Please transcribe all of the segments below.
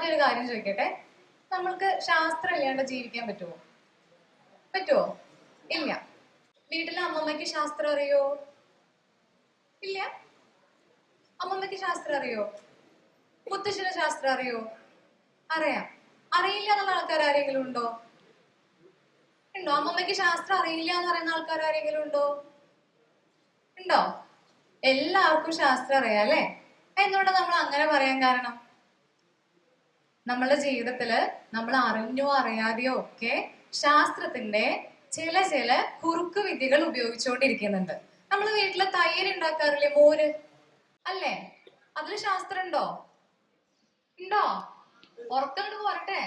ആദ്യം ഒരു കാര്യം ചോദിക്കട്ടെ? നമ്മൾക്ക് ശാസ്ത്രം ഇല്ലാണ്ട് ജീവിക്കാൻ പറ്റുമോ പറ്റുമോ ഇല്ല. വീട്ടിലെ അമ്മമ്മയ്ക്ക് ശാസ്ത്രം അറിയോ? ഇല്ല. അമ്മമ്മയ്ക്ക് ശാസ്ത്രം അറിയോ? മുത്തശ്ശന് ശാസ്ത്രം അറിയോ? അറിയാം. അറിയില്ല എന്നുള്ള ആൾക്കാർ ആരെങ്കിലും ഉണ്ടോ? ഉണ്ടോ? അമ്മമ്മയ്ക്ക് ശാസ്ത്രം അറിയില്ല എന്ന് പറയുന്ന ആൾക്കാർ ആരെങ്കിലും ഉണ്ടോ? ഉണ്ടോ? എല്ലാവർക്കും ശാസ്ത്രം അറിയാം അല്ലേ? എന്തുകൊണ്ടാണ് നമ്മൾ അങ്ങനെ പറയാൻ കാരണം? നമ്മളുടെ ജീവിതത്തിൽ നമ്മൾ അറിഞ്ഞോ അറിയാതെയോ ഒക്കെ ശാസ്ത്രത്തിന്റെ ചില ചില കുറുക്ക് വിദ്യകൾ ഉപയോഗിച്ചുകൊണ്ടിരിക്കുന്നുണ്ട്. നമ്മൾ വീട്ടിലെ തൈര് ഉണ്ടാക്കാറില്ലേ മോര്? അല്ലേ? അതിൽ ശാസ്ത്രം ഉണ്ടോ? ഉണ്ടോ? ഉറക്കണ്ട് പോരട്ടെ.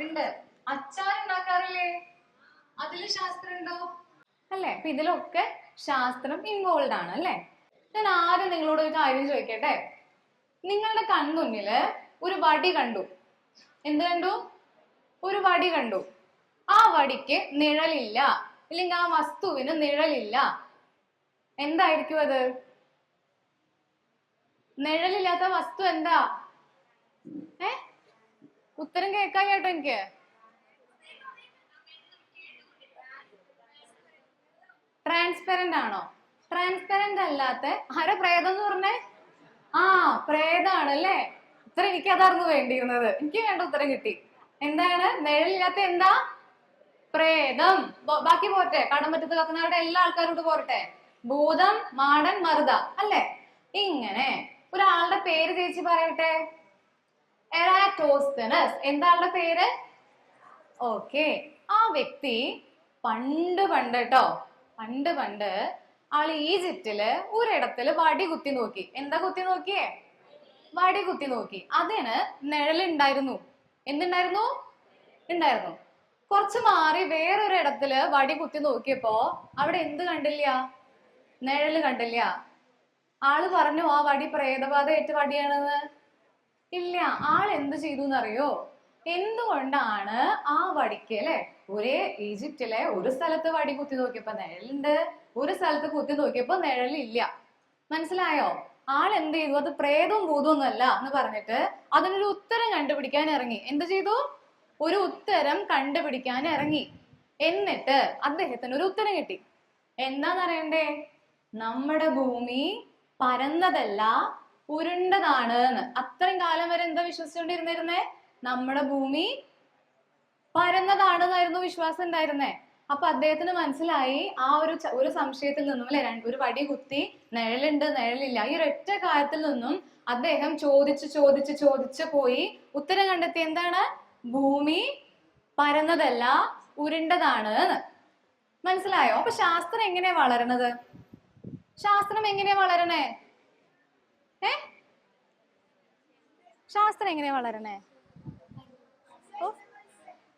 ഉണ്ട്. അച്ചാർ ഉണ്ടാക്കാറില്ലേ? അതിൽ ശാസ്ത്രം ഉണ്ടോ? അല്ലേ? അപ്പൊ ഇതിലൊക്കെ ശാസ്ത്രം ഇൻവോൾവ് ആണ് അല്ലേ? ഞാൻ ആദ്യം നിങ്ങളോട് ഒരു കാര്യം ചോദിക്കട്ടെ? നിങ്ങളുടെ കൺമുന്നിൽ ഒരു വടി കണ്ടു. എന്ത് കണ്ടു? ഒരു വടി കണ്ടു. ആ വടിക്ക് നിഴലില്ല. ഇല്ലെങ്കിൽ ആ വസ്തുവിന് നിഴലില്ല. എന്തായിരിക്കും അത്? നിഴലില്ലാത്ത വസ്തു എന്താ? ഏ? ഉത്തരം കേൾക്കാൻ കേട്ടോ എനിക്ക്. ട്രാൻസ്പെറന്റ് ആണോ? ട്രാൻസ്പെറന്റ് അല്ലാത്ത ആരെ പ്രേതം എന്ന് പറഞ്ഞേ? ആ പ്രേതാണ് അല്ലേ ഉത്തരം എനിക്ക് അതായിരുന്നു വേണ്ടിയിരുന്നത്. എനിക്ക് വേണ്ട ഉത്തരം കിട്ടി. എന്താണ്? നിഴലില്ലാത്ത എന്താ? പ്രേതം. ബാക്കി പോരട്ടെ. കടമ്പറ്റത്ത് കത്തുന്നവരുടെ എല്ലാ ആൾക്കാരോട് പോരട്ടെ. ഭൂതം മാടൻ മറുത. അല്ലേ? ഇങ്ങനെ. ഒരാളുടെ പേര് ചേച്ചി പറയട്ടെ. എറാറ്റോസ്തനസ്. എന്താ ആളുടെ പേര്? ഓക്കെ. ആ വ്യക്തി പണ്ട് പണ്ട് കേട്ടോ പണ്ട് പണ്ട് ആൾ ഈജിപ്തിൽ ഒരിടത്തിൽ വടി കുത്തി നോക്കി. എന്താ കുത്തി നോക്കിയേ? വടി കുത്തി നോക്കി. അതിന് നിഴലുണ്ടായിരുന്നു. എന്തുണ്ടായിരുന്നു? ഉണ്ടായിരുന്നു. കുറച്ച് മാറി വേറൊരു ഇടത്തിൽ വടി കുത്തി നോക്കിയപ്പോ അവിടെ എന്ത് കണ്ടില്ല? നിഴൽ കണ്ടില്ല. ആൾ പറഞ്ഞു ആ വടി പ്രേതബാധ ഏറ്റ വടിയാണെന്ന്. ഇല്ല ആൾ എന്ത് ചെയ്തു എന്നറിയോ എന്തുകൊണ്ടാണ് ആ വടിക്ക് അല്ലെ? ഒരേ ഈജിപ്റ്റിലെ ഒരു സ്ഥലത്ത് വടി കുത്തി നോക്കിയപ്പോ നിഴലുണ്ട് ഒരു സ്ഥലത്ത് കുത്തി നോക്കിയപ്പോ നിഴലില്ല. മനസ്സിലായോ? ആൾ എന്ത് ചെയ്തു അത് പ്രേതവും ഭൂതവും അല്ല എന്ന് പറഞ്ഞിട്ട് അതിനൊരു ഉത്തരം കണ്ടുപിടിക്കാൻ ഇറങ്ങി. എന്ത് ചെയ്തു? ഒരു ഉത്തരം കണ്ടുപിടിക്കാൻ ഇറങ്ങി. എന്നിട്ട് അദ്ദേഹത്തിന് ഒരു ഉത്തരം കിട്ടി. എന്താന്ന് അറിയണ്ടേ? നമ്മുടെ ഭൂമി പരന്നതല്ല ഉരുണ്ടതാണ് എന്ന്. അത്രയും കാലം വരെ എന്താ വിശ്വസിച്ചുകൊണ്ടിരുന്നിരുന്നേ? നമ്മുടെ ഭൂമി പരന്നതാണെന്നായിരുന്നു വിശ്വാസം ഉണ്ടായിരുന്നേ. അപ്പൊ അദ്ദേഹത്തിന് മനസ്സിലായി ആ ഒരു ഒരു സംശയത്തിൽ നിന്നും അല്ലെ ഒരു വടി കുത്തി നിഴലുണ്ട് നിഴലില്ല. ഈ ഒരൊറ്റ കാര്യത്തിൽ നിന്നും അദ്ദേഹം ചോദിച്ച് ചോദിച്ച് ചോദിച്ച് പോയി ഉത്തരം കണ്ടെത്തി. എന്താണ്? ഭൂമി പരന്നതല്ല ഉരുണ്ടതാണ് മനസ്സിലായോ? അപ്പൊ ശാസ്ത്രം എങ്ങനെയാ വളരണത്? ശാസ്ത്രം എങ്ങനെയാ വളരണേ? ഏ? ശാസ്ത്രം എങ്ങനെയാ വളരണേ?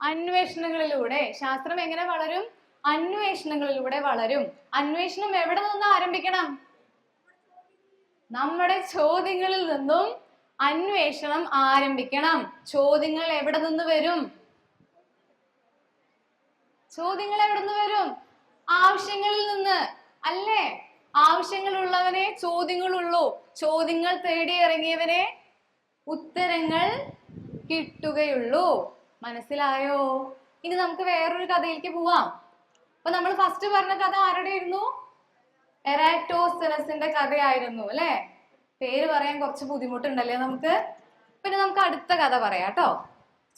അന്വേഷണങ്ങളിലൂടെ. ശാസ്ത്രം എങ്ങനെ വളരും? അന്വേഷണങ്ങളിലൂടെ വളരും. അന്വേഷണം എവിടെ നിന്ന് ആരംഭിക്കണം? നമ്മുടെ ചോദ്യങ്ങളിൽ നിന്നും അന്വേഷണം ആരംഭിക്കണം. ചോദ്യങ്ങൾ എവിടെ നിന്ന് വരും? ചോദ്യങ്ങൾ എവിടെ നിന്ന് വരും? ആവശ്യങ്ങളിൽ നിന്ന്. അല്ലേ? ആവശ്യങ്ങളുള്ളവനെ ചോദ്യങ്ങളുള്ളൂ. ചോദ്യങ്ങൾ തേടി ഇറങ്ങിയവനെ ഉത്തരങ്ങൾ കിട്ടുകയുള്ളൂ. മനസ്സിലായോ? ഇനി നമുക്ക് വേറൊരു കഥയിലേക്ക് പോവാം. അപ്പൊ നമ്മൾ ഫസ്റ്റ് പറഞ്ഞ കഥ ആരുടെ ആയിരുന്നു എറാറ്റോസ്റ്റനസിന്റെ കഥയായിരുന്നു അല്ലെ? പേര് പറയാൻ കുറച്ച് ബുദ്ധിമുട്ടുണ്ടല്ലേ നമുക്ക്? പിന്നെ നമുക്ക് അടുത്ത കഥ പറയാം കേട്ടോ.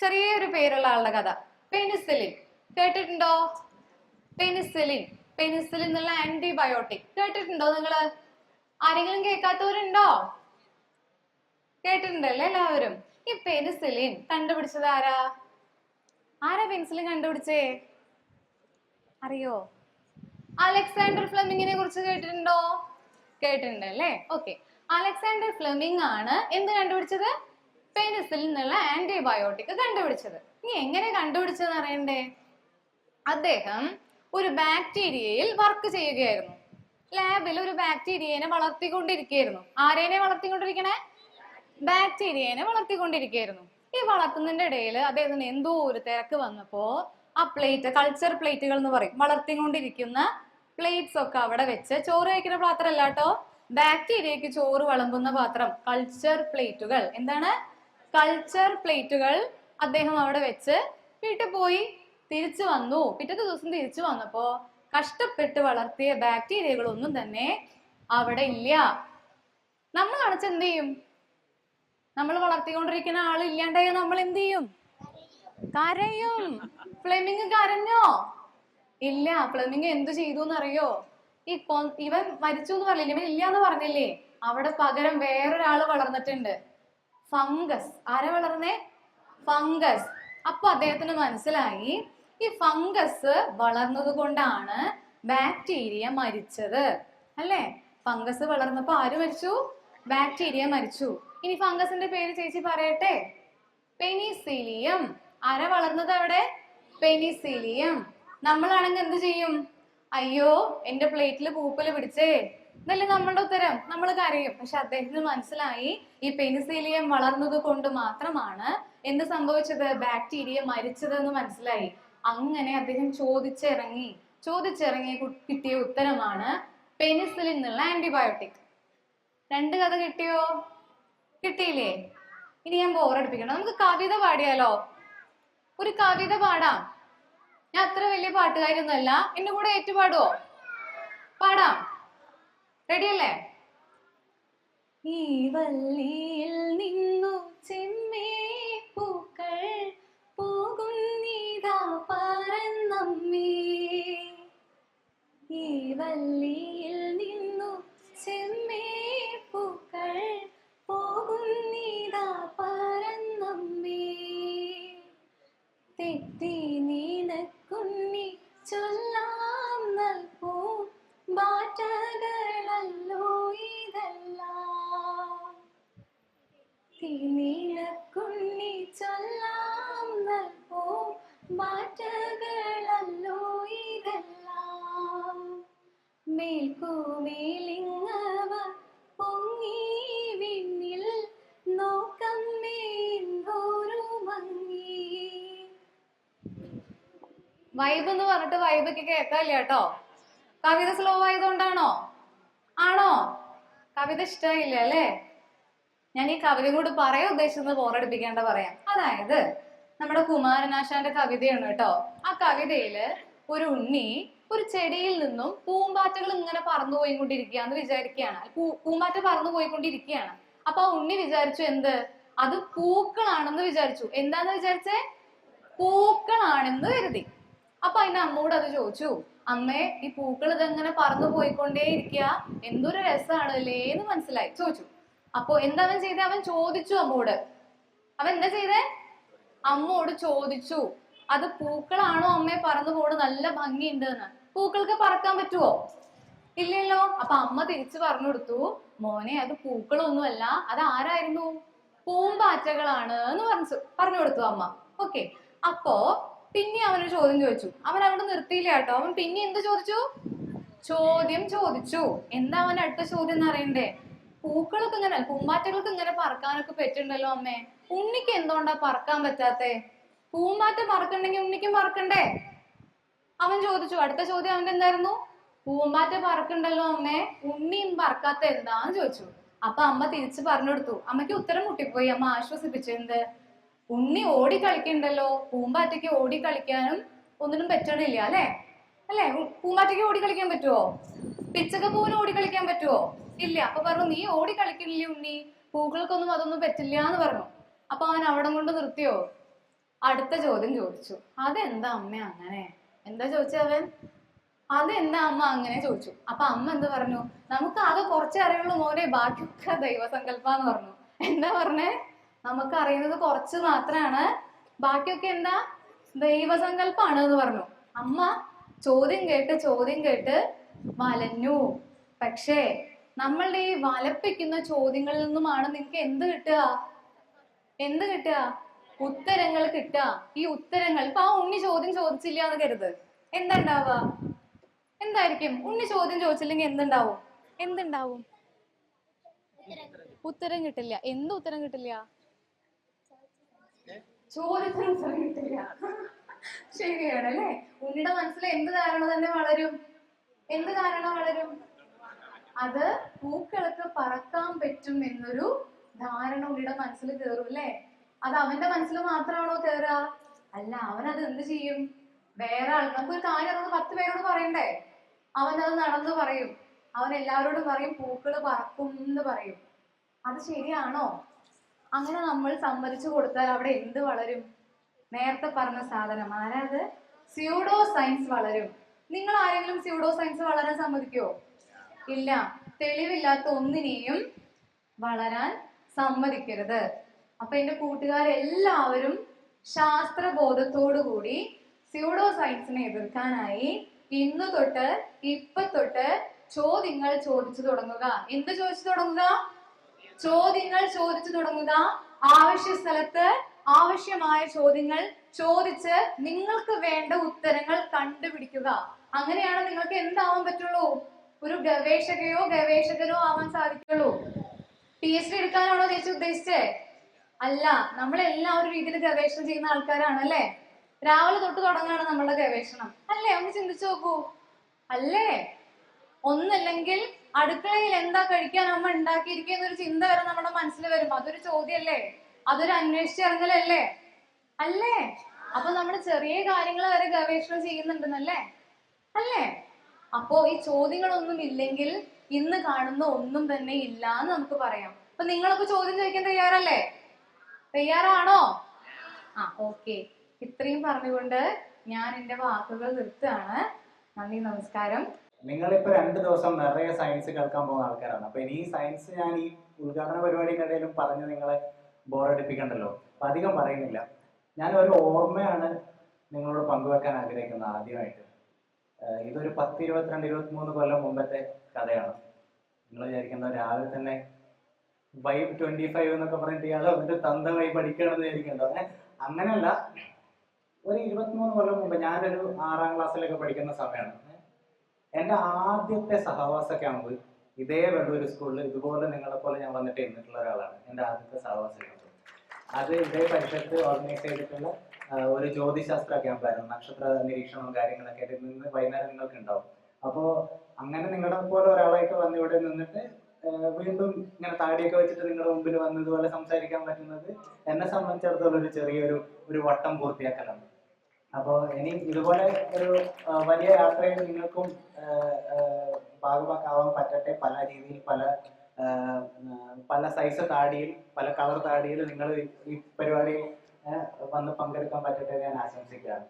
ചെറിയൊരു പേരുള്ള ആളുടെ കഥ. പെനിസിലിൻ. കേട്ടിട്ടുണ്ടോ? പെനിസിലിൻ. പെനിസിലിൻ എന്നുള്ള ആന്റിബയോട്ടിക് കേട്ടിട്ടുണ്ടോ നിങ്ങൾ? ആരെങ്കിലും കേൾക്കാത്തവരുണ്ടോ? കേട്ടിട്ടുണ്ടല്ലേ എല്ലാവരും? ഈ പെനിസിലിൻ കണ്ടുപിടിച്ചത് ആരാ? ആരാ പെൻസിൽ കണ്ടുപിടിച്ചേ? അറിയോ? അലക്സാണ്ടർ ഫ്ലെമിങ്ങിനെ കുറിച്ച് കേട്ടിട്ടുണ്ടോ? കേട്ടിട്ടുണ്ട് അല്ലേ? ഓക്കെ അലക്സാണ്ടർ ഫ്ലെമിംഗ് ആണ് എന്ത് കണ്ടുപിടിച്ചത്? പെനിസിലിൻ നിന്നുള്ള ആന്റിബയോട്ടിക് കണ്ടുപിടിച്ചത്. ഇനി എങ്ങനെ കണ്ടുപിടിച്ചതെന്ന് അറിയണ്ടേ? അദ്ദേഹം ഒരു ബാക്ടീരിയയിൽ വർക്ക് ചെയ്യുകയായിരുന്നു. ലാബിൽ ഒരു ബാക്ടീരിയനെ വളർത്തിക്കൊണ്ടിരിക്കുകയായിരുന്നു. ആരേനെ വളർത്തിക്കൊണ്ടിരിക്കണേ? ബാക്ടീരിയനെ വളർത്തിക്കൊണ്ടിരിക്കുകയായിരുന്നു. ഈ വളർത്തുന്നതിന്റെ ഇടയിൽ അദ്ദേഹത്തിന് എന്തോ ഒരു തിരക്ക് വന്നപ്പോൾ ആ പ്ലേറ്റ് കൾച്ചർ പ്ലേറ്റുകൾ എന്ന് പറയും. വളർത്തിക്കൊണ്ടിരിക്കുന്ന പ്ലേറ്റ്സ് ഒക്കെ അവിടെ വെച്ച് ചോറ് കഴിക്കുന്ന പാത്രം അല്ല കേട്ടോ. ബാക്ടീരിയക്ക് ചോറ് വിളമ്പുന്ന പാത്രം കൾച്ചർ പ്ലേറ്റുകൾ എന്താണ്? കൾച്ചർ പ്ലേറ്റുകൾ അദ്ദേഹം അവിടെ വെച്ച് വീട്ടിൽ പോയി തിരിച്ചു വന്നു. പിറ്റത്തെ ദിവസം തിരിച്ചു വന്നപ്പോ കഷ്ടപ്പെട്ട് വളർത്തിയ ബാക്ടീരിയകളൊന്നും തന്നെ അവിടെ ഇല്ല. നമ്മൾ അടച്ച് എന്ത് ചെയ്യും? നമ്മൾ വളർത്തിക്കൊണ്ടിരിക്കുന്ന ആൾ ഇല്ലാണ്ടായി നമ്മൾ എന്ത് ചെയ്യും? കരയും. ഫ്ലെമിങ് കരഞ്ഞോ? ഇല്ല ഫ്ലെമിങ് എന്തു ചെയ്തു എന്നറിയോ ഈ ഇവൻ മരിച്ചു എന്ന് പറഞ്ഞില്ലേ? ഇവൻ ഇല്ലാന്ന് പറഞ്ഞില്ലേ? അവിടെ പകരം വേറൊരാൾ വളർന്നിട്ടുണ്ട്. ഫംഗസ് ആരാ വളർന്നേ? ഫംഗസ് അപ്പൊ അദ്ദേഹത്തിന് മനസ്സിലായി ഈ ഫംഗസ് വളർന്നത് കൊണ്ടാണ് ബാക്ടീരിയ മരിച്ചത്. അല്ലേ? ഫംഗസ് വളർന്നപ്പോ ആര് മരിച്ചു? ബാക്ടീരിയ മരിച്ചു. ഇനി ഫംഗസിന്റെ പേര് ചേച്ചി പറയട്ടെ? പെനിസിലിയം. അര വളർന്നത് അവിടെ? പെനിസിലിയം. നമ്മളാണെങ്കിൽ എന്ത് ചെയ്യും? അയ്യോ എന്റെ പ്ലേറ്റിൽ പൂപ്പൽ പിടിച്ചേ. എന്നല്ലേ നമ്മളുടെ ഉത്തരം. നമ്മൾ കരയും. പക്ഷെ അദ്ദേഹത്തിന് മനസ്സിലായി ഈ പെനിസിലിയം വളർന്നത് കൊണ്ട് മാത്രമാണ് എന്ത് സംഭവിച്ചത്? ബാക്ടീരിയ മരിച്ചത് എന്ന് മനസ്സിലായി. അങ്ങനെ അദ്ദേഹം ചോദിച്ചിറങ്ങി. ചോദിച്ചിറങ്ങി കിട്ടിയ ഉത്തരമാണ് പെനിസിലിൻ എന്നുള്ള ആന്റിബയോട്ടിക്. രണ്ട് കഥ കിട്ടിയോ? കിട്ടിയില്ലേ? ഇനി ഞാൻ ബോറടിപ്പിക്കണം നമുക്ക് കവിത പാടിയാലോ? ഒരു കവിത പാടാം. ഞാൻ അത്ര വലിയ പാട്ടുകാരിയൊന്നുമല്ല. എന്റെ കൂടെ ഏറ്റുപാടുവോ? പാടാം. റെഡിയല്ലേ ഈ വല്ലിയിൽ നിന്നു ചെമ്മേ പൂക്കൾ പോകുന്നിതാ പറന്നമ്മേ. ഈ വല്ലിയിൽ വൈബ് എന്ന് പറഞ്ഞിട്ട് വൈബ് ഒക്കെ കേൾക്കാല്ല കേട്ടോ? കവിത സ്ലോ ആയതുകൊണ്ടാണോ? ആണോ? കവിത ഇഷ്ടമായില്ല അല്ലേ? ഞാൻ ഈ കവിത കൂടി പറയാൻ ഉദ്ദേശിച്ചത് ബോറടിപ്പിക്കേണ്ട പറയാം. അതായത് നമ്മുടെ കുമാരനാശാന്റെ കവിതയാണ് കേട്ടോ. ആ കവിതയിൽ ഒരു ഉണ്ണി ഒരു ചെടിയിൽ നിന്നും പൂമ്പാറ്റകൾ ഇങ്ങനെ പറന്നു പോയിക്കൊണ്ടിരിക്കുകയാന്ന് വിചാരിക്കുകയാണ്. പൂമ്പാറ്റ പറന്നു പോയിക്കൊണ്ടിരിക്കുകയാണ്. അപ്പൊ ആ ഉണ്ണി വിചാരിച്ചു എന്ത്? അത് പൂക്കളാണെന്ന് വിചാരിച്ചു. എന്താന്ന് വിചാരിച്ചേ? പൂക്കളാണെന്ന് കരുതി. അപ്പൊ അതിന്റെ അമ്മോട് അത് ചോദിച്ചു അമ്മേ ഈ പൂക്കൾ ഇതെങ്ങനെ പറന്നു പോയിക്കൊണ്ടേ ഇരിക്കുക എന്തൊരു രസമാണ് അല്ലേ എന്ന് മനസ്സിലായി. ചോദിച്ചു. അപ്പൊ എന്താ അവൻ ചെയ്തേ? അവൻ ചോദിച്ചു അമ്മോട്. അവൻ എന്താ ചെയ്തേ? അമ്മോട് ചോദിച്ചു അത് പൂക്കളാണോ അമ്മേ പറന്നു പോണ് നല്ല ഭംഗിയുണ്ട് എന്ന് പൂക്കൾക്ക് പറക്കാൻ പറ്റുമോ ഇല്ലല്ലോ. അപ്പൊ അമ്മ തിരിച്ചു പറഞ്ഞു കൊടുത്തു മോനെ അത് പൂക്കളൊന്നുമല്ല അത് ആരായിരുന്നു? പൂമ്പാറ്റകളാണ് എന്ന് പറഞ്ഞു പറഞ്ഞു കൊടുത്തു അമ്മ. ഓക്കെ. അപ്പോ പിന്നെ അവനൊരു ചോദ്യം ചോദിച്ചു. അവൻ അവിടെ നിർത്തിയില്ല കേട്ടോ. അവൻ പിന്നെ എന്ത് ചോദിച്ചു? ചോദ്യം ചോദിച്ചു. എന്താ അവൻ അടുത്ത ചോദ്യം എന്ന് അറിയണ്ടേ? പൂക്കളൊക്കെ ഇങ്ങനെ പൂമ്പാറ്റകൾക്ക് ഇങ്ങനെ പറക്കാനൊക്കെ പറ്റുണ്ടല്ലോ അമ്മേ. ഉണ്ണിക്ക് എന്തുകൊണ്ടാ പറക്കാൻ പറ്റാത്തെ? പൂമ്പാറ്റ പറക്കണ്ടെങ്കിൽ ഉണ്ണിക്കും പറക്കണ്ടേ? അവൻ ചോദിച്ചു. അടുത്ത ചോദ്യം അവന്റെ എന്തായിരുന്നു? പൂമ്പാറ്റ പറക്കണ്ടല്ലോ അമ്മേ. ഉണ്ണിയും പറക്കാത്ത എന്താന്ന് ചോദിച്ചു. അപ്പൊ അമ്മ തിരിച്ചു പറഞ്ഞു കൊടുത്തു അമ്മയ്ക്ക് ഉത്തരം മുട്ടിപ്പോയി. അമ്മ ആശ്വസിപ്പിച്ചു എന്ത്? ഉണ്ണി ഓടി കളിക്കണ്ടല്ലോ? പൂമ്പാറ്റയ്ക്ക് ഓടി കളിക്കാനും ഒന്നിനും പറ്റണില്ല അല്ലേ? അല്ലേ? പൂമ്പാറ്റയ്ക്ക് ഓടി കളിക്കാൻ പറ്റുമോ പിച്ചകപ്പൂവിന് ഓടി കളിക്കാൻ പറ്റുമോ ഇല്ല. അപ്പൊ പറഞ്ഞു നീ ഓടി കളിക്കണില്ലേ ഉണ്ണി? പൂക്കൾക്കൊന്നും അതൊന്നും പറ്റില്ല എന്ന് പറഞ്ഞു. അപ്പൊ അവൻ അവിടെ കൊണ്ട് നിർത്തിയോ? അടുത്ത ചോദ്യം ചോദിച്ചു. അതെന്താ അമ്മ അങ്ങനെ? എന്താ ചോദിച്ചത് അവൻ? അതെന്താ അമ്മ അങ്ങനെ ചോദിച്ചു. അപ്പൊ അമ്മ എന്ത് പറഞ്ഞു? നമുക്ക് ആകെ കുറച്ചേ അറിയുള്ളൂ മോനെ ബാക്കിയൊക്കെ ദൈവസങ്കല്പാന്ന് പറഞ്ഞു. എന്താ പറഞ്ഞേ? നമുക്ക് അറിയുന്നത് കുറച്ച് മാത്രമാണ് ബാക്കിയൊക്കെ എന്താ? ദൈവസങ്കല്പാണ് എന്ന് പറഞ്ഞു. അമ്മ ചോദ്യം കേട്ട് ചോദ്യം കേട്ട് വലഞ്ഞു. പക്ഷേ നമ്മളുടെ ഈ വലപ്പിക്കുന്ന ചോദ്യങ്ങളിൽ നിന്നുമാണ് നിങ്ങൾക്ക് എന്ത് കിട്ടുക? എന്ത് കിട്ടുക? ഉത്തരങ്ങൾ കിട്ടുക. ഈ ഉത്തരങ്ങൾ ഇപ്പൊ ആ ഉണ്ണി ചോദ്യം ചോദിച്ചില്ല എന്ന് കരുത്. എന്താ എന്തായിരിക്കും? ഉണ്ണി ചോദ്യം ചോദിച്ചില്ലെങ്കിൽ എന്തുണ്ടാവും? എന്തുണ്ടാവും? ഉത്തരം കിട്ടില്ല. എന്ത് ഉത്തരം കിട്ടില്ല? ചോദ്യത്തിന് ഉത്തരം കിട്ടില്ല ശരിയാണ് അല്ലേ ഉണ്ണിയുടെ മനസ്സിൽ എന്ത് ധാരണ തന്നെ വളരും? എന്ത് ധാരണ വളരും? അത് പൂക്കൾക്ക് പറക്കാൻ പറ്റും എന്നൊരു ധാരണ ഉണ്ണിയുടെ മനസ്സിൽ കയറും അല്ലേ? അത് അവന്റെ മനസ്സിൽ മാത്രമാണോ കയറുക അല്ല അവൻ അത് എന്ത് ചെയ്യും? വേറെ ആൾ നമുക്കൊരു കാര്യം അറിയുന്നത് പത്ത് പേരോട് പറയണ്ടേ? അവൻ അത് നടന്നു പറയും. അവൻ എല്ലാവരോടും പറയും പൂക്കൾ പറക്കും എന്ന് പറയും. അത് ശരിയാണോ? അങ്ങനെ നമ്മൾ സമ്മതിച്ചു കൊടുത്താൽ അവിടെ എന്ത് വളരും? നേരത്തെ പറഞ്ഞ സാധനം. ആരാത്? സ്യൂഡോ സയൻസ് വളരും. നിങ്ങൾ ആരെങ്കിലും സ്യൂഡോ സയൻസ് വളരാൻ സമ്മതിക്കോ ഇല്ല. തെളിവില്ലാത്ത ഒന്നിനെയും വളരാൻ സമ്മതിക്കരുത്. അപ്പൊ എന്റെ കൂട്ടുകാരെല്ലാവരും ശാസ്ത്രബോധത്തോടു കൂടി സ്യൂഡോ സയൻസിനെ എതിർക്കാനായി ഇന്ന് തൊട്ട് ഇപ്പൊ തൊട്ട് ചോദ്യങ്ങൾ ചോദിച്ചു തുടങ്ങുക. എന്ത് ചോദിച്ചു തുടങ്ങുക? ചോദ്യങ്ങൾ ചോദിച്ചു തുടങ്ങുക. ആവശ്യ സ്ഥലത്ത് ആവശ്യമായ ചോദ്യങ്ങൾ ചോദിച്ച് നിങ്ങൾക്ക് വേണ്ട ഉത്തരങ്ങൾ കണ്ടുപിടിക്കുക. അങ്ങനെയാണ് നിങ്ങൾക്ക് എന്താവാൻ പറ്റുള്ളൂ? ഒരു ഗവേഷകയോ ഗവേഷകനോ ആവാൻ സാധിക്കുള്ളൂ. പി എച്ച് ഡി എടുക്കാനാണോ ചേച്ചി ഉദ്ദേശിച്ചേ? അല്ല നമ്മളെല്ലാവരും രീതിയിൽ ഗവേഷണം ചെയ്യുന്ന ആൾക്കാരാണ് അല്ലേ? രാവിലെ തൊട്ട് തുടങ്ങാണ് നമ്മളുടെ ഗവേഷണം. അല്ലേ? ഒന്ന് ചിന്തിച്ചു നോക്കൂ. അല്ലേ? ഒന്നല്ലെങ്കിൽ അടുക്കളയിൽ എന്താ കഴിക്കാൻ അമ്മ ഉണ്ടാക്കിയിരിക്കുന്ന ഒരു ചിന്ത വരെ നമ്മുടെ മനസ്സിൽ വരും. അതൊരു ചോദ്യമല്ലേ? അതൊരു അന്വേഷിച്ചിറങ്ങലല്ലേ? അല്ലേ? അപ്പൊ നമ്മൾ ചെറിയ കാര്യങ്ങൾ വരെ ഗവേഷണം ചെയ്യുന്നുണ്ടെന്നല്ലേ? അല്ലേ? അപ്പോ ഈ ചോദ്യങ്ങളൊന്നും ഇല്ലെങ്കിൽ ഇന്ന് കാണുന്ന ഒന്നും തന്നെ ഇല്ല എന്ന് നമുക്ക് പറയാം. അപ്പൊ നിങ്ങളൊക്കെ ചോദ്യം ചോദിക്കാൻ തയ്യാറല്ലേ? തയ്യാറാണോ? ആ ഓക്കെ. ഇത്രയും പറഞ്ഞുകൊണ്ട് ഞാൻ എന്റെ വാക്കുകൾ നിർത്തുകയാണ്. നന്ദി നമസ്കാരം. നിങ്ങളിപ്പോ രണ്ട് ദിവസം നിറയെ സയൻസ് കേൾക്കാൻ പോകുന്ന ആൾക്കാരാണ്. അപ്പൊ ഇനി സയൻസ് ഞാൻ ഈ ഉദ്ഘാടന പരിപാടിക്കിടയിലും പറഞ്ഞ് നിങ്ങളെ ബോറടിപ്പിക്കണ്ടല്ലോ അപ്പൊ അധികം പറയുന്നില്ല. ഞാൻ ഒരു ഓർമ്മയാണ് നിങ്ങളോട് പങ്കുവെക്കാൻ ആഗ്രഹിക്കുന്നത് ആദ്യമായിട്ട്. ഇതൊരു പത്ത് ഇരുപത്തിരണ്ട് ഇരുപത്തി മൂന്ന് കൊല്ലം മുമ്പത്തെ കഥയാണ്. നിങ്ങൾ വിചാരിക്കുന്ന രാവിലെ തന്നെ വൈബ് ട്വന്റി ഫൈവ് എന്നൊക്കെ പറഞ്ഞിട്ട് ഇയാൾ വന്നിട്ട് തന്ത വൈബ് പഠിക്കണമെന്ന് വിചാരിക്കണ്ടോ അങ്ങനെ അങ്ങനെയല്ല. ഒരു ഇരുപത്തിമൂന്ന് കൊല്ലം മുമ്പ് ഞാനൊരു ആറാം ക്ലാസ്സിലൊക്കെ പഠിക്കുന്ന സമയമാണ്. എന്റെ ആദ്യത്തെ സഹവാസ ക്യാമ്പ് ഇതേ വെള്ളൂർ സ്കൂളിൽ ഇതുപോലെ നിങ്ങളെ പോലെ ഞാൻ വന്നിട്ട് ഇരുന്നിട്ടുള്ള ഒരാളാണ്. എന്റെ ആദ്യത്തെ സഹവാസ ക്യാമ്പ് അത് ഇതേ പരിസരത്ത് ഓർഗനൈസ് ചെയ്തിട്ടുള്ള ഒരു ജ്യോതിശാസ്ത്ര ക്യാമ്പായിരുന്നു നക്ഷത്ര നിരീക്ഷണവും കാര്യങ്ങളൊക്കെ ആയിട്ട് നിന്ന് വൈകുന്നേരം നിങ്ങൾക്ക് ഉണ്ടാവും. അപ്പോൾ അങ്ങനെ നിങ്ങളെ പോലെ ഒരാളായിട്ട് വന്ന് ഇവിടെ നിന്നിട്ട് വീണ്ടും ഇങ്ങനെ താടിയൊക്കെ വെച്ചിട്ട് നിങ്ങളുടെ മുമ്പിൽ വന്ന് ഇതുപോലെ സംസാരിക്കാൻ പറ്റുന്നത് എന്നെ സംബന്ധിച്ചിടത്തോളം ഒരു ചെറിയൊരു ഒരു വട്ടം പൂർത്തിയാക്കലാണ്. അപ്പോൾ ഇനി ഇതുപോലെ ഒരു വലിയ യാത്രയിൽ നിങ്ങൾക്കും ഭാഗമാക്കാവാൻ പറ്റട്ടെ. പല രീതിയിൽ പല പല സൈസ് താടിയിൽ പല കളർ താടിയിൽ നിങ്ങൾ ഈ പരിപാടിയിൽ വന്ന് പങ്കെടുക്കാൻ പറ്റട്ടെ ഞാൻ ആശംസിക്കുകയാണ്.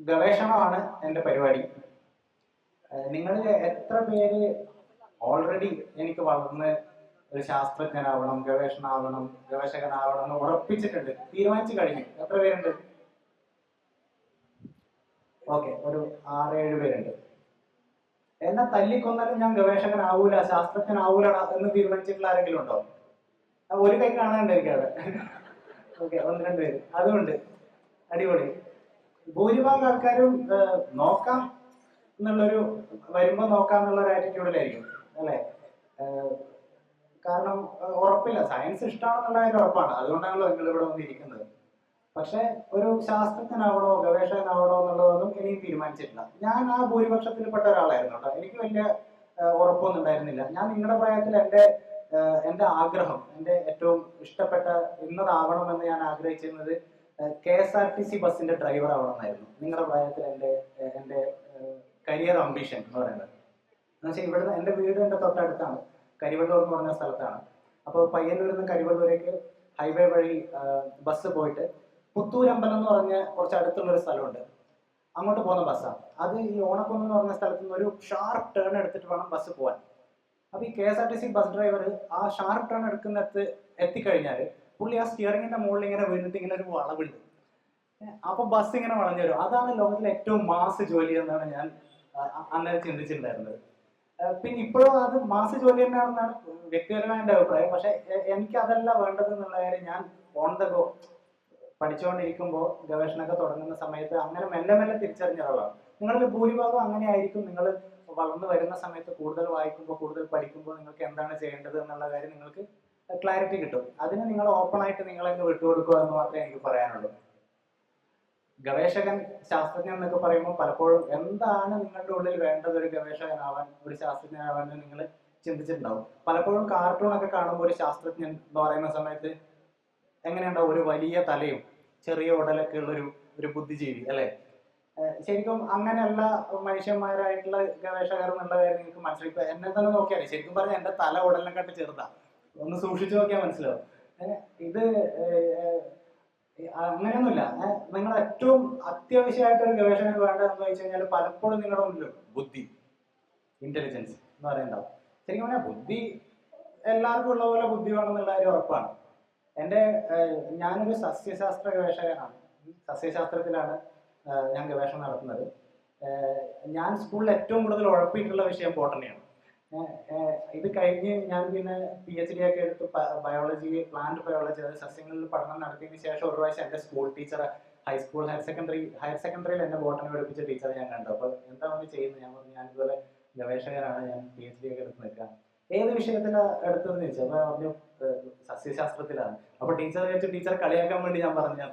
ഗവേഷണമാണ് എന്റെ പരിപാടി. നിങ്ങളിൽ എത്ര പേര് ഓൾറെഡി എനിക്ക് വളർന്ന് ഒരു ശാസ്ത്രജ്ഞനാവണം ഗവേഷണാവണം ഗവേഷകനാവണം എന്ന് ഉറപ്പിച്ചിട്ടുണ്ട്. തീരുമാനിച്ചു കഴിഞ്ഞു. എത്ര പേരുണ്ട്? ഓക്കെ ഒരു ആറേഴ് പേരുണ്ട്. എന്നെ തല്ലിക്കൊന്നാലും ഞാൻ ഗവേഷകനാവൂല ശാസ്ത്രജ്ഞനാവൂല എന്ന് തീരുമാനിച്ചിട്ടുള്ള ആരെങ്കിലും ഉണ്ടോ? ഒരു കൈ കാണാനുണ്ടായിരിക്കും അവിടെ ഓക്കെ ഒന്ന് രണ്ട് പേര്. അതുകൊണ്ട് അടിപൊളി. ഭൂരിഭാഗം ആൾക്കാരും നോക്കാം എന്നുള്ളൊരു വരുമ്പോ നോക്കാം എന്നുള്ള ഒരു ആറ്റിറ്റ്യൂഡിലായിരിക്കും അല്ലേ കാരണം ഉറപ്പില്ല. സയൻസ് ഇഷ്ടമാണെന്നുള്ള ഉറപ്പാണ്. അതുകൊണ്ടാണല്ലോ നിങ്ങൾ ഇവിടെ വന്നിരിക്കുന്നത്. പക്ഷെ ഒരു ശാസ്ത്രജ്ഞനാവണോ ഗവേഷകനാവണോ എന്നുള്ളതൊന്നും എനിക്ക് തീരുമാനിച്ചിട്ടില്ല. ഞാൻ ആ ഭൂരിപക്ഷത്തിൽപ്പെട്ട ഒരാളായിരുന്നു കേട്ടോ. എനിക്ക് വലിയ ഉറപ്പൊന്നും ഉണ്ടായിരുന്നില്ല. ഞാൻ നിങ്ങളുടെ പ്രായത്തിൽ എന്റെ എന്റെ ആഗ്രഹം എന്റെ ഏറ്റവും ഇഷ്ടപ്പെട്ട ഇന്നതാവണമെന്ന് ഞാൻ ആഗ്രഹിച്ചിരുന്നത് K S R T C ബസ്സിന്റെ ഡ്രൈവർ ആവണമെന്നായിരുന്നു. നിങ്ങളുടെ പ്രായത്തിൽ എന്റെ എന്റെ കരിയർ അംബിഷൻ എന്ന് പറയുന്നത്. എന്നുവെച്ചാൽ ഇവിടുന്ന് എന്റെ വീട് എന്റെ തൊട്ടടുത്താണ്. കരിവള്ളൂർ എന്ന് പറഞ്ഞ സ്ഥലത്താണ്. അപ്പോൾ പയ്യന്നൂരിൽ നിന്ന് കരിവള്ളൂരേക്ക് ഹൈവേ വഴി ബസ് പോയിട്ട് പുത്തൂരമ്പലം എന്ന് പറഞ്ഞ കുറച്ച് അടുത്തുള്ള ഒരു സ്ഥലമുണ്ട്. അങ്ങോട്ട് പോകുന്ന ബസ്സാണ് അത് ഈ ഓണക്കുന്ന് എന്ന് പറഞ്ഞ സ്ഥലത്ത് നിന്ന് ഒരു ഷാർപ്പ് ടേൺ എടുത്തിട്ട് വേണം ബസ് പോകാൻ അപ്പൊ ഈ K S R T C bus driver ആ ഷാർപ്പ് ടേൺ എടുക്കുന്നിടത്ത് എത്തിക്കഴിഞ്ഞാൽ പുള്ളി ആ സ്റ്റിയറിങ്ങിന്റെ മുകളിൽ ഇങ്ങനെ വീണിട്ട് ഇങ്ങനെ ഒരു വളവുണ്ട് അപ്പൊ ബസ് ഇങ്ങനെ വളഞ്ഞു വരും. അതാണ് ലോകത്തിലെ ഏറ്റവും മാസ് ജോലി എന്നാണ് ഞാൻ അന്നേരം ചിന്തിച്ചിട്ടുണ്ടായിരുന്നത്. പിന്നെ ഇപ്പോഴും അത് മാസ് ജോലി തന്നെയാണെന്നാണ് വ്യക്തിപരമായ എന്റെ അഭിപ്രായം. പക്ഷെ എനിക്ക് അതല്ല വേണ്ടത് എന്നുള്ള കാര്യം ഞാൻ ഓൺ ദ ഗോ പഠിച്ചുകൊണ്ടിരിക്കുമ്പോൾ ഗവേഷണമൊക്കെ തുടങ്ങുന്ന സമയത്ത് അങ്ങനെ മെല്ലെ മെല്ലെ തിരിച്ചറിഞ്ഞ ഒരാളാണ് നിങ്ങളിൽ ഭൂരിഭാഗം അങ്ങനെ ആയിരിക്കും നിങ്ങൾ വളർന്നു വരുന്ന സമയത്ത് കൂടുതൽ വായിക്കുമ്പോൾ കൂടുതൽ പഠിക്കുമ്പോൾ നിങ്ങൾക്ക് എന്താണ് ചെയ്യേണ്ടത് എന്നുള്ള കാര്യം നിങ്ങൾക്ക് ക്ലാരിറ്റി കിട്ടും. അതിന് നിങ്ങൾ ഓപ്പൺ ആയിട്ട് നിങ്ങളെ വിട്ടുകൊടുക്കുക എന്ന് മാത്രമേ എനിക്ക് പറയാനുള്ളൂ. ഗവേഷകൻ ശാസ്ത്രജ്ഞൻ എന്നൊക്കെ പറയുമ്പോൾ പലപ്പോഴും എന്താണ് നിങ്ങളുടെ ഉള്ളിൽ വേണ്ടത് ഒരു ഗവേഷകനാവാൻ ഒരു ശാസ്ത്രജ്ഞനാവാൻ നിങ്ങൾ ചിന്തിച്ചിട്ടുണ്ടാവും. പലപ്പോഴും കാർട്ടൂൺ ഒക്കെ കാണുമ്പോൾ ഒരു ശാസ്ത്രജ്ഞൻ എന്ന് പറയുന്ന സമയത്ത് എങ്ങനെയുണ്ടാവും ഒരു വലിയ തലയും ചെറിയ ഉടലൊക്കെ ഉള്ള ഒരു ബുദ്ധിജീവി അല്ലെ? ശരിക്കും അങ്ങനെയുള്ള മനുഷ്യന്മാരായിട്ടുള്ള ഗവേഷകർ എന്നുള്ള കാര്യം നിങ്ങൾക്ക് മനസ്സിലായി. എന്നെ തന്നെ നോക്കിയാൽ ശരിക്കും പറഞ്ഞാൽ എന്റെ തല ഉടലിനെക്കാട്ട് ചെറുതാ. ഒന്ന് സൂക്ഷിച്ചു നോക്കിയാൽ മനസ്സിലാവും. ഇത് അങ്ങനെയൊന്നുമില്ല. നിങ്ങൾ ഏറ്റവും അത്യാവശ്യമായിട്ട് ഒരു ഗവേഷകന് വേണ്ടതെന്ന് വെച്ച് കഴിഞ്ഞാൽ പലപ്പോഴും നിങ്ങളുടെ മുന്നിൽ ബുദ്ധി ഇന്റലിജൻസ് എന്ന് പറയുന്നുണ്ടാവും. ശരിക്കും പറഞ്ഞാൽ ബുദ്ധി എല്ലാവർക്കും ഉള്ള പോലെ ബുദ്ധി വേണമെന്നുള്ള കാര്യം ഉറപ്പാണ്. എന്റെ ഞാനൊരു സസ്യശാസ്ത്ര ഗവേഷകനാണ്. സസ്യശാസ്ത്രത്തിലാണ് ഞാൻ ഗവേഷണം നടത്തുന്നത്. ഞാൻ സ്കൂളിൽ ഏറ്റവും കൂടുതൽ ഉഴപ്പിയിട്ടുള്ള വിഷയം ബോട്ടണിയാണ്. ഇത് കഴിഞ്ഞ് ഞാൻ പിന്നെ പി എച്ച് ഡി ഒക്കെ എടുത്ത് ബയോളജി പ്ലാന്റ് ബയോളജി അതായത് സസ്യങ്ങളിൽ പഠനം നടത്തിയതിന് ശേഷം ഒരു പ്രാവശ്യം എന്റെ school teacher high school higher secondary higher സെക്കൻഡറിയിൽ എന്നെ ബോട്ടണി പഠിപ്പിച്ച ടീച്ചറെ ഞാൻ കണ്ടു. അപ്പോൾ എന്താ ഒന്ന് ചെയ്യുന്നത്? ഞാൻ പറഞ്ഞു ഞാനിതുപോലെ ഗവേഷകനാണ് ഞാൻ പി എച്ച് ഡി ഒക്കെ എടുത്ത് നിൽക്കുക ഏത് വിഷയത്തിലാണ് എടുത്തതെന്ന് ചോദിച്ചു ഞാൻ പറഞ്ഞു സസ്യശാസ്ത്രത്തിലാണ്. അപ്പോൾ ടീച്ചർ വിചാരിച്ചു ടീച്ചർ കളിയാക്കാൻ വേണ്ടി ഞാൻ പറഞ്ഞു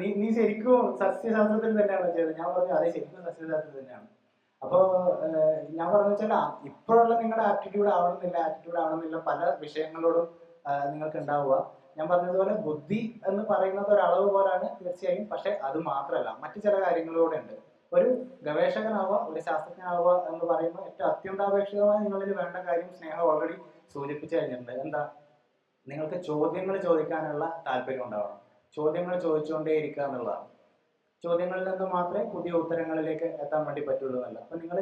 നീ നീ ശരിക്കും സസ്യശാസ്ത്രത്തിൽ തന്നെയാണോ ചെയ്തത്? ഞാൻ പറഞ്ഞു അതെ ശരിക്കും സസ്യശാസ്ത്രത്തിൽ തന്നെയാണ്. അപ്പോൾ ഞാൻ പറഞ്ഞു വെച്ചാൽ ഇപ്പോഴുള്ള നിങ്ങളുടെ ആപ്റ്റിറ്റ്യൂഡ് ആവണമെന്നില്ല ആപ്റ്റിറ്റ്യൂഡ് ആവണമെന്നില്ല പല വിഷയങ്ങളോടും നിങ്ങൾക്ക് ഉണ്ടാവുക. ഞാൻ പറഞ്ഞതുപോലെ ബുദ്ധി എന്ന് പറയുന്നത് ഒരു അളവ് പോലാണ് തീർച്ചയായും. പക്ഷെ അത് മാത്രമല്ല മറ്റു ചില കാര്യങ്ങളിലൂടെ ഉണ്ട്. ഒരു ഗവേഷകനാവുക ഒരു ശാസ്ത്രജ്ഞനാവുക എന്ന് പറയുമ്പോൾ ഏറ്റവും അത്യന്താപേക്ഷിതമായി നിങ്ങളിൽ വേണ്ട കാര്യം സ്നേഹം ഓൾറെഡി സൂചിപ്പിച്ചു കഴിഞ്ഞിട്ടുണ്ട്. എന്താ? നിങ്ങൾക്ക് ചോദ്യങ്ങൾ ചോദിക്കാനുള്ള താല്പര്യം ഉണ്ടാവണം. ചോദ്യങ്ങൾ ചോദിച്ചുകൊണ്ടേ ഇരിക്കുക എന്നുള്ളതാണ്. ചോദ്യങ്ങളിൽ നിന്ന് മാത്രമേ പുതിയ ഉത്തരങ്ങളിലേക്ക് എത്താൻ വേണ്ടി പറ്റുള്ളൂ എന്നല്ല. അപ്പൊ നിങ്ങൾ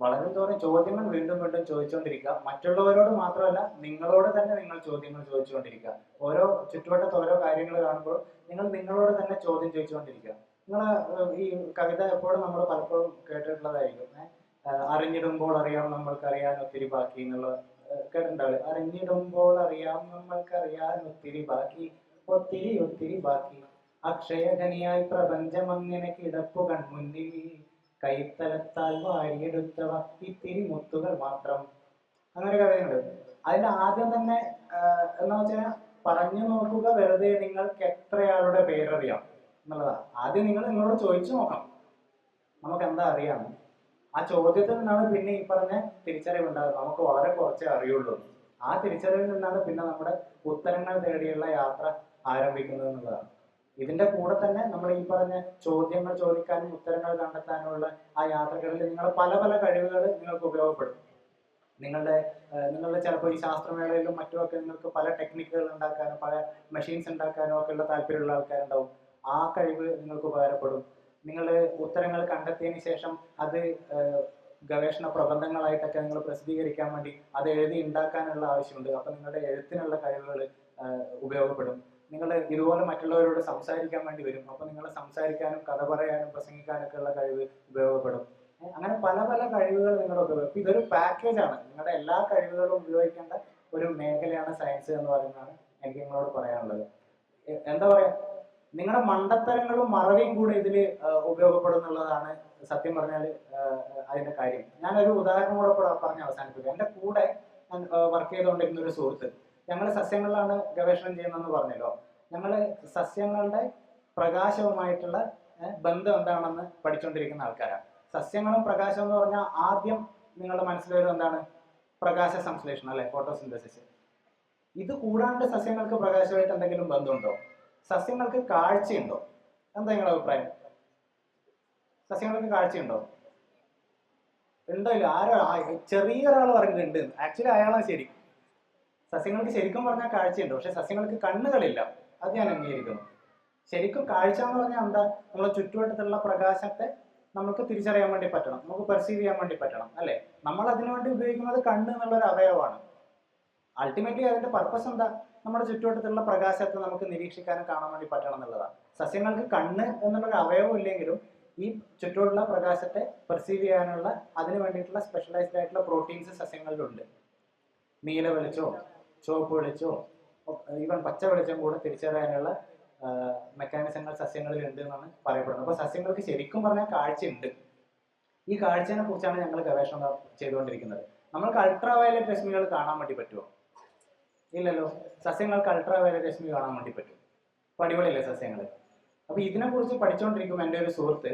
വളരെ തോറും ചോദ്യങ്ങൾ വീണ്ടും വീണ്ടും ചോദിച്ചുകൊണ്ടിരിക്കുക. മറ്റുള്ളവരോട് മാത്രമല്ല നിങ്ങളോട് തന്നെ നിങ്ങൾ ചോദ്യങ്ങൾ ചോദിച്ചുകൊണ്ടിരിക്കുക. ഓരോ ചുറ്റുവട്ടത്ത് ഓരോ കാര്യങ്ങൾ കാണുമ്പോൾ നിങ്ങൾ നിങ്ങളോട് തന്നെ ചോദ്യം ചോദിച്ചുകൊണ്ടിരിക്കുക. നിങ്ങൾ ഈ കവിത എപ്പോഴും നമ്മൾ പലപ്പോഴും കേട്ടിട്ടുള്ളതായിരിക്കും. അറിഞ്ഞിടുമ്പോൾ അറിയാം നമ്മൾക്കറിയാൻ ഒത്തിരി ബാക്കി എന്നുള്ള കേട്ടിട്ടുണ്ടാവില്ലേ? അറിഞ്ഞിടുമ്പോൾ അറിയാം നമ്മൾക്കറിയാൻ ഒത്തിരി ബാക്കി ഒത്തിരി ഒത്തിരി ബാക്കി. അക്ഷയഖനിയായി പ്രപഞ്ചം അങ്ങനെ കിടപ്പു കൺമുന്നിൽ കൈത്തലത്താൽ വാരിയെടുത്തവ ഇത്തിരി മുത്തുകൾ മാത്രം. അങ്ങനെ കഥയുണ്ട്. അതിന്റെ ആദ്യം തന്നെ എന്ന് വെച്ചാൽ പറഞ്ഞു നോക്കുക വെറുതെ നിങ്ങൾക്ക് എത്രയാളുടെ പേരറിയാം എന്നുള്ളതാ. ആദ്യം നിങ്ങൾ നിങ്ങളോട് ചോദിച്ചു നോക്കണം. നമുക്ക് എന്താ അറിയാം? ആ ചോദ്യത്തിൽ നിന്നാണ് പിന്നെ ഈ പറഞ്ഞ തിരിച്ചറിവ് ഉണ്ടാകുന്നത്. നമുക്ക് വളരെ കുറച്ചേ അറിയുള്ളൂ. ആ തിരിച്ചറിവിൽ നിന്നാണ് പിന്നെ നമ്മുടെ ഉത്തരങ്ങൾ തേടിയുള്ള യാത്ര ആരംഭിക്കുന്നത് എന്നുള്ളതാണ്. ഇതിന്റെ കൂടെ തന്നെ നമ്മൾ ഈ പറഞ്ഞ ചോദ്യങ്ങൾ ചോദിക്കാനും ഉത്തരങ്ങൾ കണ്ടെത്താനുമുള്ള ആ യാത്രകളിൽ നിങ്ങളുടെ പല പല കഴിവുകൾ നിങ്ങൾക്ക് ഉപയോഗപ്പെടും. നിങ്ങളുടെ നിങ്ങളുടെ ചിലപ്പോൾ ഈ ശാസ്ത്രമേളയിലും മറ്റുമൊക്കെ നിങ്ങൾക്ക് പല ടെക്നിക്കുകൾ ഉണ്ടാക്കാനും പല മെഷീൻസ് ഉണ്ടാക്കാനും ഒക്കെ ഉള്ള താല്പര്യമുള്ള ആൾക്കാരുണ്ടാവും. ആ കഴിവ് നിങ്ങൾക്ക് ഉപകാരപ്പെടും. നിങ്ങൾ ഉത്തരങ്ങൾ കണ്ടെത്തിയതിന് ശേഷം അത് ഗവേഷണ പ്രബന്ധങ്ങളായിട്ടൊക്കെ നിങ്ങൾ പ്രസിദ്ധീകരിക്കാൻ വേണ്ടി അത് എഴുതി ഉണ്ടാക്കാനുള്ള ആവശ്യമുണ്ട്. അപ്പൊ നിങ്ങളുടെ എഴുത്തിനുള്ള കഴിവുകൾ ഉപയോഗപ്പെടും. നിങ്ങൾ ഇതുപോലെ മറ്റുള്ളവരോട് സംസാരിക്കാൻ വേണ്ടി വരും. അപ്പൊ നിങ്ങൾ സംസാരിക്കാനും കഥ പറയാനും പ്രസംഗിക്കാനൊക്കെ ഉള്ള കഴിവ് ഉപയോഗപ്പെടും. അങ്ങനെ പല പല കഴിവുകൾ നിങ്ങളുടെ ഉപയോഗം ഇതൊരു പാക്കേജാണ് നിങ്ങളുടെ എല്ലാ കഴിവുകളും ഉപയോഗിക്കേണ്ട ഒരു മേഖലയാണ് സയൻസ് എന്ന് പറയുന്നതാണ് എനിക്ക് നിങ്ങളോട് പറയാനുള്ളത്. എന്താ പറയാ? നിങ്ങളുടെ മണ്ടത്തരങ്ങളും മറവിയും കൂടെ ഇതിൽ ഉപയോഗപ്പെടും എന്നുള്ളതാണ് സത്യം പറഞ്ഞാൽ അതിന്റെ കാര്യം. ഞാനൊരു ഉദാഹരണം കൂടെ പറഞ്ഞ് അവസാനിപ്പിക്കാം. എന്റെ കൂടെ വർക്ക് ചെയ്തുകൊണ്ടിരുന്ന ഒരു സുഹൃത്ത് ഞങ്ങൾ സസ്യങ്ങളിലാണ് ഗവേഷണം ചെയ്യുന്നതെന്ന് പറഞ്ഞല്ലോ. ഞങ്ങൾ സസ്യങ്ങളുടെ പ്രകാശവുമായിട്ടുള്ള ബന്ധം എന്താണെന്ന് പഠിച്ചുകൊണ്ടിരിക്കുന്ന ആൾക്കാരാണ് സസ്യങ്ങളും പ്രകാശം എന്ന് പറഞ്ഞാൽ ആദ്യം നിങ്ങളുടെ മനസ്സിൽ വരും എന്താണ്? പ്രകാശ സംശ്ലേഷണം അല്ലെ? ഫോട്ടോസിന്തസിസ്. ഇത് കൂടാണ്ട് സസ്യങ്ങൾക്ക് പ്രകാശമായിട്ട് എന്തെങ്കിലും ബന്ധമുണ്ടോ? സസ്യങ്ങൾക്ക് കാഴ്ചയുണ്ടോ? എന്താ നിങ്ങളുടെ അഭിപ്രായം? സസ്യങ്ങൾക്ക് കാഴ്ചയുണ്ടോ? ഉണ്ടോ ഇല്ല? ആരോ ചെറിയ ഒരാൾ പറഞ്ഞിട്ടുണ്ട്. ആക്ച്വലി അയാളാണ് ശരി. സസ്യങ്ങൾക്ക് ശരിക്കും പറഞ്ഞാൽ കാഴ്ചയുണ്ടോ. പക്ഷെ സസ്യങ്ങൾക്ക് കണ്ണുകളില്ല. അത് ഞാൻ അംഗീകരിക്കുന്നു. ശരിക്കും കാഴ്ച എന്ന് പറഞ്ഞാൽ എന്താ? നമ്മളെ ചുറ്റുവട്ടത്തുള്ള പ്രകാശത്തെ നമുക്ക് തിരിച്ചറിയാൻ വേണ്ടി പറ്റണം. നമുക്ക് പെർസീവ് ചെയ്യാൻ വേണ്ടി പറ്റണം അല്ലെ? നമ്മൾ അതിനുവേണ്ടി ഉപയോഗിക്കുന്നത് കണ്ണ് എന്നുള്ള ഒരു അവയവമാണ്. അൾട്ടിമേറ്റ്ലി അതിന്റെ പർപ്പസ് എന്താ? നമ്മുടെ ചുറ്റുവട്ടത്തുള്ള പ്രകാശത്തെ നമുക്ക് നിരീക്ഷിക്കാനും കാണാൻ വേണ്ടി പറ്റണം എന്നുള്ളതാണ്. സസ്യങ്ങൾക്ക് കണ്ണ് എന്നുള്ളൊരു അവയവം ഇല്ലെങ്കിലും ഈ ചുറ്റുമുള്ള പ്രകാശത്തെ പെർസീവ് ചെയ്യാനുള്ള അതിന് വേണ്ടിയിട്ടുള്ള സ്പെഷ്യലൈസ്ഡ് ആയിട്ടുള്ള പ്രോട്ടീൻസ് സസ്യങ്ങളിലുണ്ട്. നീല വെളിച്ചോ ചുവപ്പ് വെളിച്ചോ ഈവൻ പച്ച വെളിച്ചം കൂടെ തിരിച്ചറിയാനുള്ള മെക്കാനിസങ്ങൾ സസ്യങ്ങളിൽ ഉണ്ട് എന്നാണ് പറയപ്പെടുന്നത്. അപ്പൊ സസ്യങ്ങൾക്ക് ശരിക്കും പറഞ്ഞാൽ കാഴ്ചയുണ്ട്. ഈ കാഴ്ചയെ കുറിച്ചാണ് ഞങ്ങൾ ഗവേഷണം ചെയ്തുകൊണ്ടിരിക്കുന്നത്. നമ്മൾക്ക് അൾട്രാ വയലറ്റ് രശ്മികൾ കാണാൻ വേണ്ടി പറ്റുമോ? ഇല്ലല്ലോ. സസ്യങ്ങൾക്ക് അൾട്രാ വയലറ്റ് രശ്മി കാണാൻ വേണ്ടി പറ്റും. അപ്പൊ അടിപൊളിയല്ലേ സസ്യങ്ങൾ അപ്പൊ ഇതിനെ കുറിച്ച് പഠിച്ചുകൊണ്ടിരിക്കുമ്പോൾ എന്റെ ഒരു സുഹൃത്ത്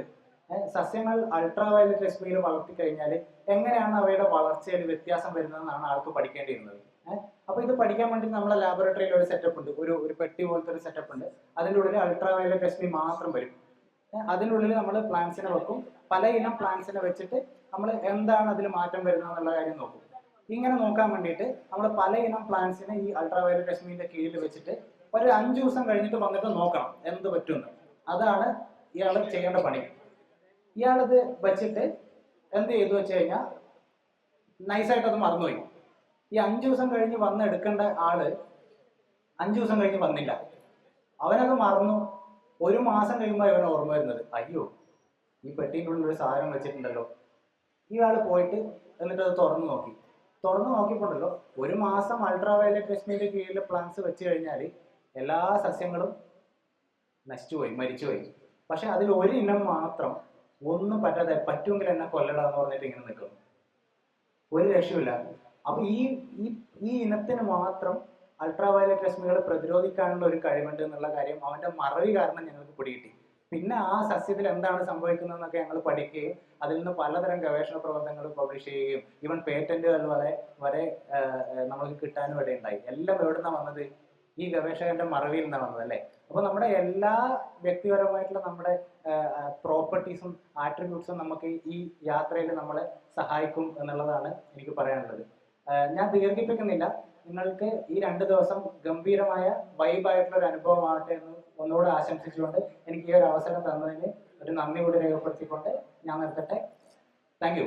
സസ്യങ്ങൾ അൾട്രാ വയലറ്റ് രശ്മിയിൽ വളർത്തി കഴിഞ്ഞാൽ എങ്ങനെയാണ് അവയുടെ വളർച്ചയിൽ വ്യത്യാസം വരുന്നതെന്നാണ് ആൾക്ക് പഠിക്കേണ്ടിയിരുന്നത്. അപ്പൊ ഇത് പഠിക്കാൻ വേണ്ടി നമ്മളെ ലാബോറട്ടറിയിൽ ഒരു സെറ്റപ്പ് ഉണ്ട്. ഒരു ഒരു പെട്ടി പോലത്തെ ഒരു സെറ്റപ്പ് ഉണ്ട്. അതിന്റെ ഉള്ളിൽ അൾട്രാ വയലറ്റ് രശ്മി മാത്രം വരും. അതിനുള്ളിൽ നമ്മൾ പ്ലാന്റ്സിനെ വെക്കും. പല ഇനം പ്ലാന്റ്സിനെ വെച്ചിട്ട് നമ്മൾ എന്താണ് അതിൽ മാറ്റം വരുന്നത് എന്നുള്ള കാര്യം നോക്കും. ഇങ്ങനെ നോക്കാൻ വേണ്ടിയിട്ട് നമ്മൾ പല പ്ലാന്റ്സിനെ ഈ അൾട്രാ വയലറ്റ് രശ്മിന്റെ കീഴിൽ വെച്ചിട്ട് ഒരു അഞ്ചു ദിവസം കഴിഞ്ഞിട്ട് വന്നിട്ട് നോക്കണം എന്ത് പറ്റുമെന്ന്. അതാണ് ഇയാൾ ചെയ്യേണ്ട പണി. ഇയാളിത് വെച്ചിട്ട് എന്ത് ചെയ്തു വെച്ച് കഴിഞ്ഞാൽ നൈസായിട്ട് അത് മറന്നുപോയി. ഈ അഞ്ചു ദിവസം കഴിഞ്ഞ് വന്ന് എടുക്കേണ്ട ആൾ അഞ്ചു ദിവസം കഴിഞ്ഞ് വന്നില്ല. അവനത് മറന്നു. ഒരു മാസം കഴിയുമ്പോൾ ഇവനെ ഓർമ്മ വരുന്നത്. അയ്യോ ഈ പെട്ടിന്റെ ഉള്ളിൽ ഒരു സാധനം വെച്ചിട്ടുണ്ടല്ലോ. ഇയാൾ പോയിട്ട് എന്നിട്ട് അത് തുറന്നു നോക്കി. തുറന്നു നോക്കിയിട്ടുണ്ടല്ലോ. ഒരു മാസം അൾട്രാ വയലറ്റ് രശ്മിയുടെ കീഴിൽ പ്ലാന്റ്സ് വെച്ച് കഴിഞ്ഞാൽ എല്ലാ സസ്യങ്ങളും നശിച്ചുപോയി മരിച്ചുപോയി. പക്ഷെ അതിൽ ഒരു ഇനം മാത്രം ഒന്നും പറ്റാതെ പറ്റുമെങ്കിൽ എന്നെ കൊല്ലടാ എന്ന് പറഞ്ഞിട്ട് ഇങ്ങനെ നിൽക്കുന്നു. ഒരു രക്ഷയില്ല അപ്പൊ ഈ ഈ ഇനത്തിന് മാത്രം അൾട്രാ വയലറ്റ് രശ്മികൾ പ്രതിരോധിക്കാനുള്ള ഒരു കഴിവുണ്ട് എന്നുള്ള കാര്യം അവന്റെ മറവി കാരണം ഞങ്ങൾക്ക് പിടികിട്ടി. പിന്നെ ആ സസ്യത്തിൽ എന്താണ് സംഭവിക്കുന്നത് എന്നൊക്കെ ഞങ്ങൾ പഠിക്കുകയും അതിൽ നിന്ന് പലതരം ഗവേഷണ പ്രബന്ധങ്ങൾ പബ്ലിഷ് ചെയ്യുകയും ഈവൻ പേറ്റന്റുകൾ വരെ വരെ നമുക്ക് കിട്ടാനും ഇടയുണ്ടായി എല്ലാം എവിടുന്നാ വന്നത്? ഈ ഗവേഷകന്റെ മറവിയിൽ നിന്നാണ് വന്നത് അല്ലേ? അപ്പൊ നമ്മുടെ എല്ലാ വ്യക്തിപരമായിട്ടുള്ള നമ്മുടെ പ്രോപ്പർട്ടീസും ആട്രിബ്യൂട്ട്സും നമുക്ക് ഈ യാത്രയിൽ നമ്മളെ സഹായിക്കും എന്നുള്ളതാണ് എനിക്ക് പറയാനുള്ളത്. ഞാൻ ദീർഘിപ്പിക്കുന്നില്ല. നിങ്ങൾക്ക് ഈ രണ്ട് ദിവസം ഗംഭീരമായ വൈബായിട്ടുള്ള ഒരു അനുഭവമാകട്ടെ എന്ന് ഒന്നുകൂടെ ആശംസിച്ചുകൊണ്ട് എനിക്ക് ഈ ഒരു അവസരം തന്നതിന് ഒരു നന്ദി കൂടി രേഖപ്പെടുത്തിക്കൊണ്ട് ഞാൻ നിർത്തട്ടെ. താങ്ക്